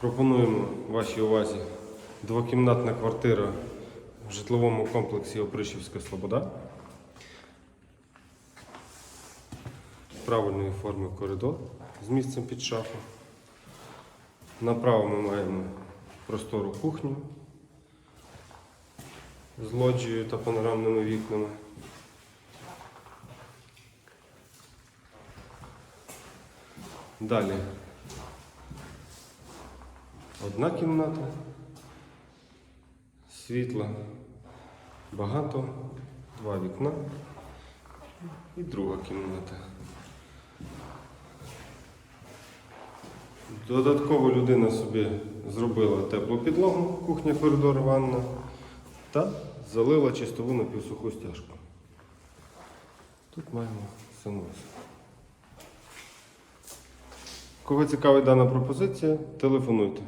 Пропонуємо вашій увазі двокімнатна квартира в житловому комплексі Опришівська Слобода. Правильної форми коридор з місцем під шафу. Направо ми маємо простору кухню з лоджією та панорамними вікнами. Далі одна кімната, світла багато, два вікна і друга кімната. Додатково людина собі зробила теплу підлогу, кухня, коридор, ванна та залила чистову напівсуху стяжку. Тут маємо санвузол. Кого цікавить дана пропозиція, телефонуйте.